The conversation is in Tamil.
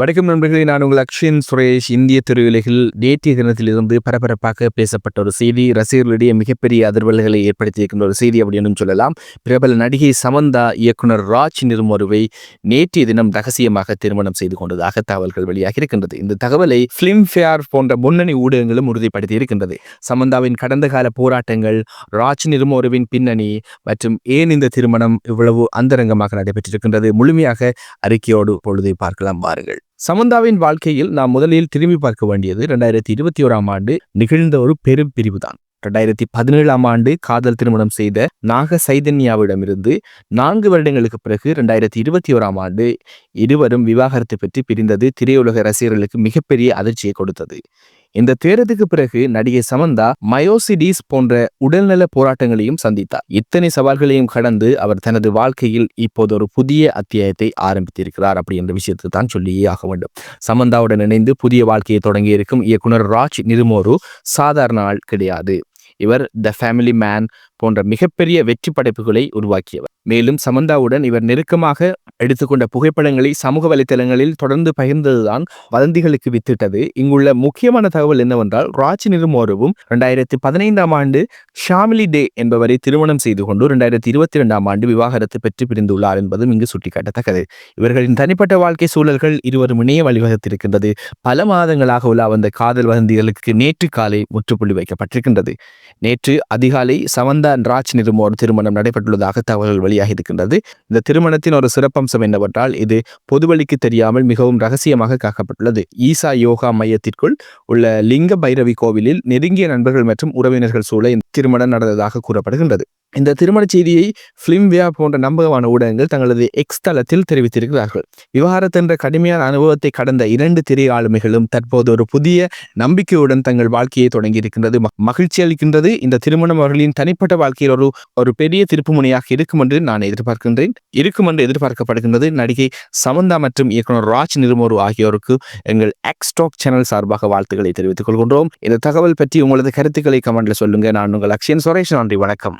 வணக்கம் நண்பர்களே நான் உங்கள் அக்ஷயன் சுரேஷ். இந்திய திரையுலகில் நேற்றைய தினத்திலிருந்து பரபரப்பாக பேசப்பட்ட ஒரு செய்தி. ரசிகர்களிடையே மிகப்பெரிய அதிர்வல்களை ஏற்படுத்தியிருக்கின்ற ஒரு செய்தி அப்படின்னு சொல்லலாம். பிரபல நடிகை சமந்தா இயக்குனர் ராஜ் நிருமருவை நேற்றைய தினம் ரகசியமாக திருமணம் செய்து கொண்டதாக தகவல்கள் வெளியாக இருக்கின்றது. இந்த தகவலை ஃபிலிம்ஃபேர் போன்ற முன்னணி ஊடகங்களும் உறுதிப்படுத்தி இருக்கின்றது. சமந்தாவின் கடந்த கால போராட்டங்கள் ராஜ் நிருமருவின் பின்னணி மற்றும் ஏன் இந்த திருமணம் இவ்வளவு அந்தரங்கமாக நடைபெற்றிருக்கின்றது முழுமையாக அறிக்கையோடு பொழுதை பார்க்கலாம் வாருங்கள். சமந்தாவின் வாழ்க்கையில் நாம் முதலில் திரும்பி பார்க்க வேண்டியது ரெண்டாயிரத்தி இருபத்தி ஓராம் ஆண்டு நிகழ்ந்த ஒரு பெரும் பிரிவுதான். ரெண்டாயிரத்தி பதினேழாம் ஆண்டு காதல் திருமணம் செய்த நாக சைதன்யாவிடமிருந்து நான்கு வருடங்களுக்கு பிறகு ரெண்டாயிரத்தி இருபத்தி ஓராம் ஆண்டு இருவரும் விவாகரத்து பற்றி பிரிந்தது திரையுலக ரசிகர்களுக்கு மிகப்பெரிய அதிர்ச்சியை கொடுத்தது. இந்த தேர்தலுக்கு பிறகு நடிகை சமந்தா மயோசிடிஸ் போன்ற உடல்நல போராட்டங்களையும் சந்தித்தார். இத்தனை சவால்களையும் கடந்து அவர் தனது வாழ்க்கையில் இப்போது ஒரு புதிய அத்தியாயத்தை ஆரம்பித்திருக்கிறார் அப்படி என்ற விஷயத்தை தான் சொல்லியே ஆக வேண்டும். சமந்தாவுடன் இணைந்து புதிய வாழ்க்கையை தொடங்கியிருக்கும் இயக்குனர் ராஜ் நிருமோரு சாதாரண ஆள் கிடையாது. இவர் த ஃபேமிலி மேன் போன்ற மிகப்பெரிய வெற்றி படைப்புகளை உருவாக்கியவர். மேலும் சமந்தாவுடன் இவர் நெருக்கமாக எடுத்துக்கொண்ட புகைப்படங்களை சமூக வலைத்தளங்களில் தொடர்ந்து பகிர்ந்ததுதான் வதந்திகளுக்கு வித்திட்டது. இங்குள்ள முக்கியமான தகவல் என்னவென்றால் ராஜ் நிருமோருவும் ரெண்டாயிரத்தி பதினைந்தாம் ஆண்டு ஷாமிலி டே என்பவரை திருமணம் செய்து கொண்டு ரெண்டாயிரத்தி இருபத்தி இரண்டாம் ஆண்டு விவாகரத்து பெற்று பிரிந்துள்ளார் என்பதும் இங்கு சுட்டிக்காட்டத்தக்கது. இவர்களின் தனிப்பட்ட வாழ்க்கை சூழல்கள் இருவரும் இணைய வழிவகுத்திருக்கின்றது. பல மாதங்களாக உள்ள வந்த காதல் வதந்திகளுக்கு நேற்று காலை முற்றுப்புள்ளி வைக்கப்பட்டிருக்கின்றது. நேற்று அதிகாலை சமந்தா ராஜ் நிருமோர் திருமணம் நடைபெற்றுள்ளதாக தகவல்கள் வெளியாகி இருக்கின்றது. இந்த திருமணத்தின் ஒரு அம்சம் என்னவென்றால் இது பொதுவெளிக்கு தெரியாமல் மிகவும் ரகசியமாக காக்கப்பட்டுள்ளது. ஈசா யோகா மையத்திற்குள் உள்ள லிங்க பைரவி கோவிலில் நெருங்கிய நண்பர்கள் மற்றும் உறவினர்கள் சூழ திருமணம் நடந்ததாக கூறப்படுகின்றது. இந்த திருமண செய்தியை பிலிம்வியா போன்ற நம்பகமான ஊடகங்கள் தங்களது எக்ஸ் தளத்தில் தெரிவித்திருக்கிறார்கள். விவகாரத்து என்ற கடுமையான அனுபவத்தை கடந்த இரண்டு திரை ஆளுமைகளும் தற்போது ஒரு புதிய நம்பிக்கையுடன் தங்கள் வாழ்க்கையை தொடங்கி இருக்கின்றது மகிழ்ச்சி அளிக்கின்றது. இந்த திருமணம் அவர்களின் தனிப்பட்ட வாழ்க்கையில் ஒரு ஒரு பெரிய திருப்புமுனையாக இருக்கும் என்று நான் எதிர்பார்க்கின்றேன். இருக்கும் என்று எதிர்பார்க்கப்படுகின்றது. நடிகை சமந்தா மற்றும் இயக்குனர் ராஜ் நிருமோரு ஆகியோருக்கு எங்கள் எக்ஸ்டாக் சேனல் சார்பாக வாழ்த்துக்களை தெரிவித்துக் கொள்கின்றோம். இந்த தகவல் பற்றி உங்களது கருத்துக்களை கமெண்ட்ல சொல்லுங்க. நான் உங்கள் அக்ஷயன் சுரேஷ். நன்றி. வணக்கம்.